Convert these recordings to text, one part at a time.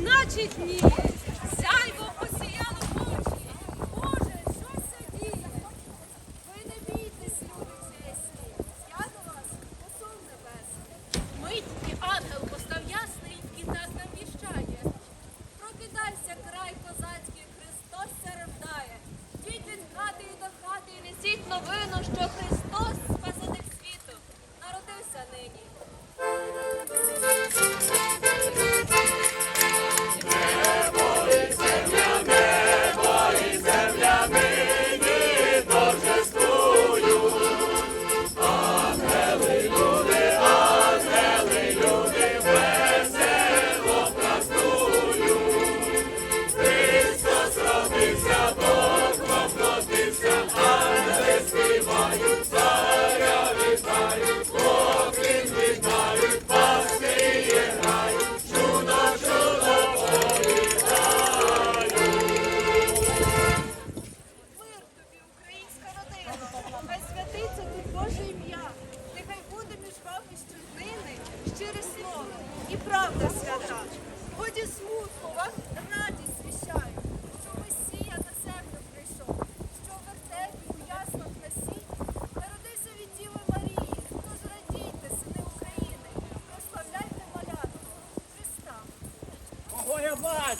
неначе дні,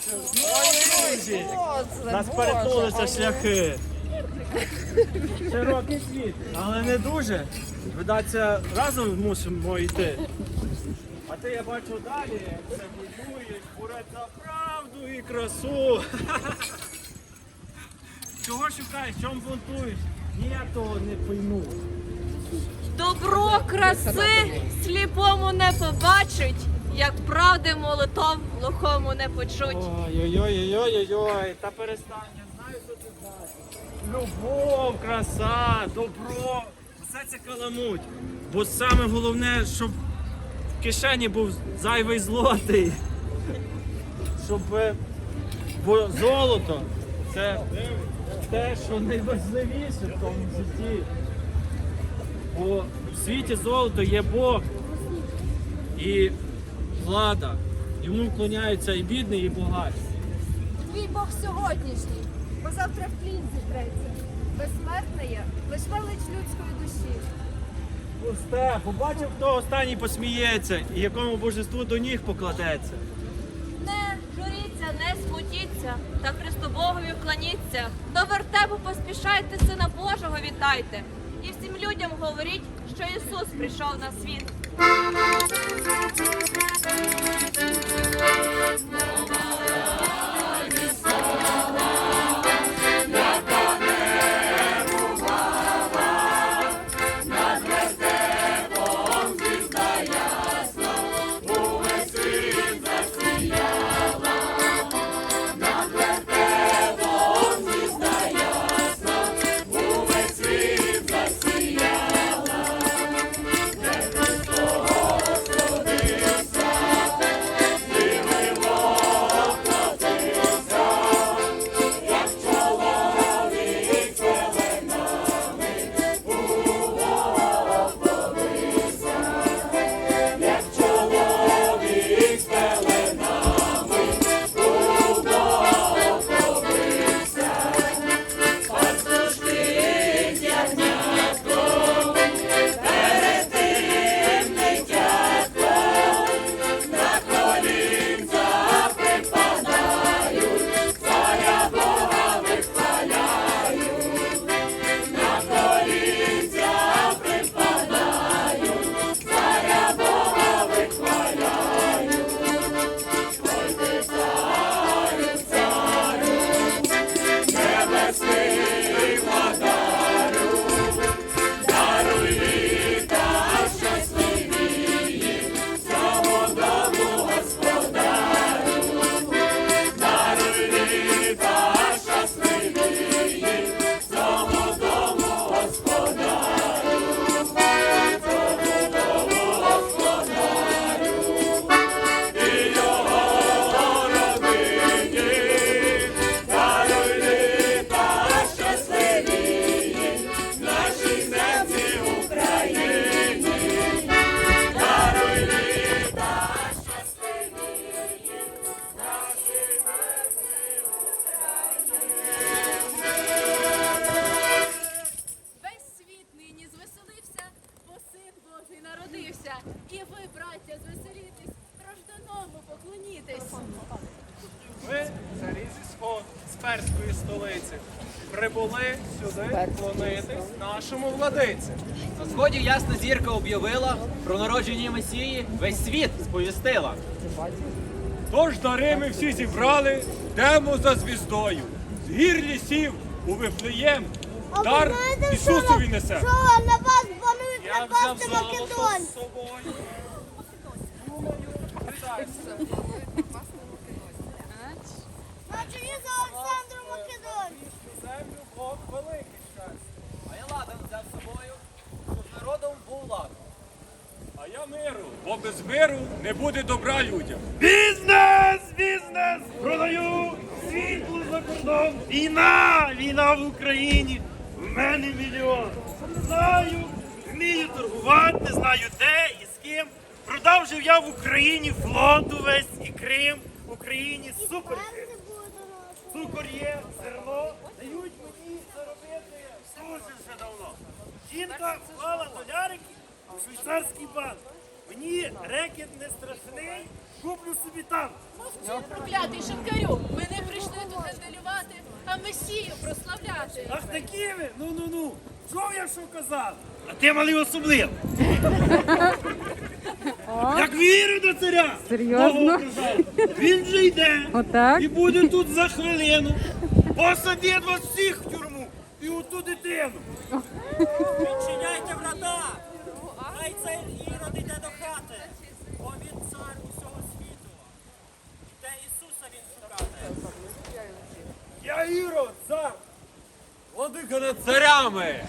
друзі! Нас перетнулися шляхи. Широкий світ, але не дуже. Видаться, разом мусимо йти. А ти я бачу далі, як все будуєш, бурет за правду і красу. Чого шукаєш, чому бунтуєш? Ніяк того не пойму. Добро краси сліпому не побачить, як правди молитов глухому не почуть. Ой-ой-ой-ой-ой-ой, та перестань, я знаю, що ти знаєш. Любов, краса, добро, все це каламуть. Бо саме головне, щоб в кишені був зайвий злотий. Щоб е, бо золото це те, що найважливіше в тому житті. Бо в світі золото є Бог і влада. Йому вклоняються і бідний, і багатий. Твій Бог сьогоднішній, бо завтра в плін зітреться. Безсмертна є, лиш велич людської душі. Пусте, побачив, хто останній посміється і якому божеству до ніг покладеться. Не журіться, не смутіться, та Христу Богові вклоніться. До вертепу поспішайте, Сина Божого вітайте. І всім людям говоріть, що Ісус прийшов на світ. Владиці. На сході ясна зірка об'явила про народження Месії, весь світ сповістила. Тож дари ми всі зібрали, йдемо за звіздою. З гір лісів у Вифлеєм дар Ісусові несе. Що на вас планують напасти золото Македон? з собою. Думаю, придайся. Значить, і за Олександром Македон. Вічну землю Бог великий щастя. А я ладан взяв з собою, щоб з народом був лад. А я миру, бо без миру не буде добра людям. Бізнес! Бізнес! Продаю світло за кордон. Війна! Війна в Україні. В мене мільйон. Знаю, вмію торгувати, знаю де і з ким. Продав же я в Україні флот увесь і Крим. В Україні супер. Цукор є, зерно. Дають мені заробити дуже вже давно. Жінка вклала долярики в швейцарський банк. Мені рекет не страшний, куплю собі танк. Мовчи, проклятий шанкарю. Ми не прийшли тут генделювати, а Месію прославляти. Ах такі ви? Ну ну ну. Що я що казав? А ти малий особлив. Як вірю до царя. Серйозно? Він же йде. І буде тут за хвилину. Посадить вас всіх в тюрму і оту дитину. Відчиняйте врата! Хай цей Ірод іде до хати, бо він цар усього світу. Де Ісуса він шукати. Я Ірод, цар. Владика над царями,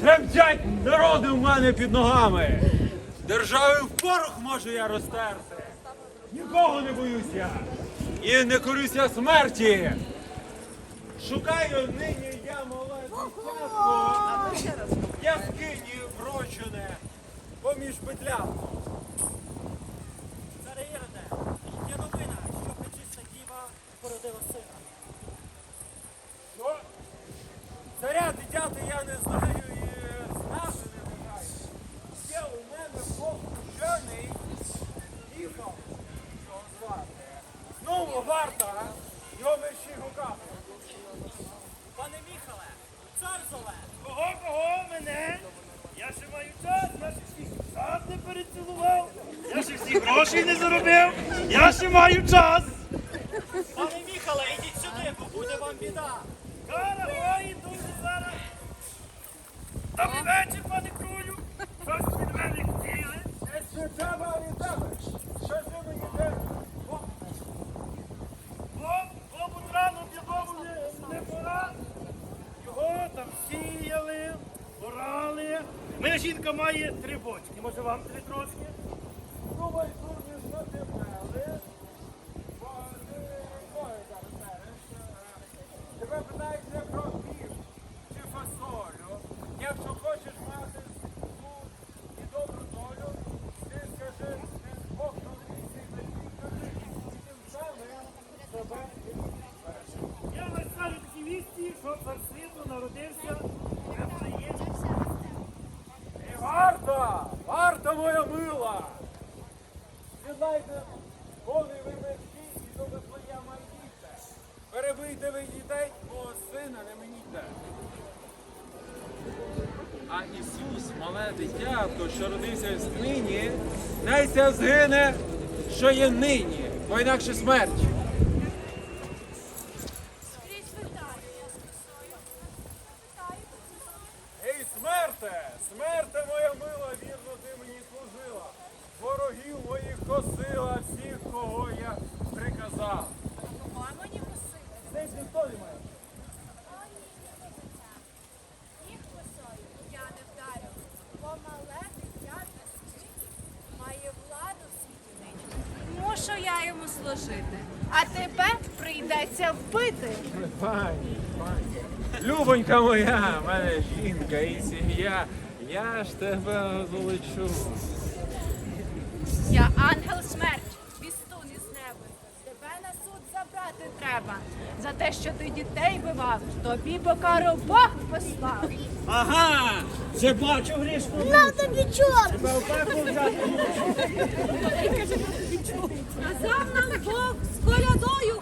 тремтять народи в мене під ногами. Держави в порох можу я розтерти. Нікого не боюся. І не корюся смерті. Шукаю нині я мале дитятко. Яскині врочене поміж петлями. Царе Іроде, є новина, що причисна діва породила сина. Що? Царя дитяти я не знаю і знати не бажаю. Є у мене Бог учений, їхав, його звати. Знову варта, його мерщі гукати. Пане Міхале, цар зове. Кого, кого мене? Я ще маю час, я ще всіх сад не перецілував, я ще всі грошей не заробив, я ще маю час. Пане Міхале, ідіть сюди, бо буде вам біда. Ой, дуже зараз. Добрий вечір, пане крулю. Щось від мене хотіли. Це треба від тебе. Що ви мені де? О, Бо, бо рано додому не, не пора. Його там сіяли, орали. Моя жінка має три бочки. Може вам три трошки? Думай, дуже, що ти мели. Бо ти рукою зараз береш. Тебе питають не про хліб чи фасолю. Якщо хочеш мати суд і добру долю, ти скажи, не Бог чоловіці, кажи, і тим самим себе Я вас кажу такі вісті, що цар світу народився. Я приїду. І варта, варта моя мила. Повний ви мешки і до Вифлеєма йдіть. Перебийте ви дітей, бо сина не мені йде. А Ісус, мале дитятко, що родився з нині, найся згине, що є нині, бо інакше смерть. Скрізь вітаю я з косою. Вітаю. Ей, смерте, смерте моя мила, вірно ти мені служила. Ворогів моїх косила, всіх, кого я приказав. Кого мені косити? Десь ніхто немає. О, ні, не дитя. Їх косою я не вдарю, бо мале дитя на світі має владу в світі нині. Мушу я йому служити. А тебе прийдеться вбити. Пані, пані. Любонька моя, в мене жінка і сім'я. Я ж тебе золочу. Я ангел смерть, вістун із неба. Тебе на суд забрати треба. За те, що ти дітей бивав, тобі покару Бог послав. Ага, вже бачу грішку. На тобі чорт! Тебе в пекло взяти. Сказав нам Бог з колядою.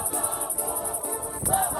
Baba, Baba, Baba.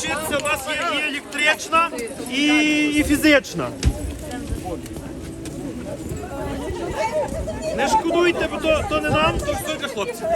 Долучитися, у вас є і електрична, і, і фізична. Не шкодуйте, бо то, то не нам, то все для хлопців.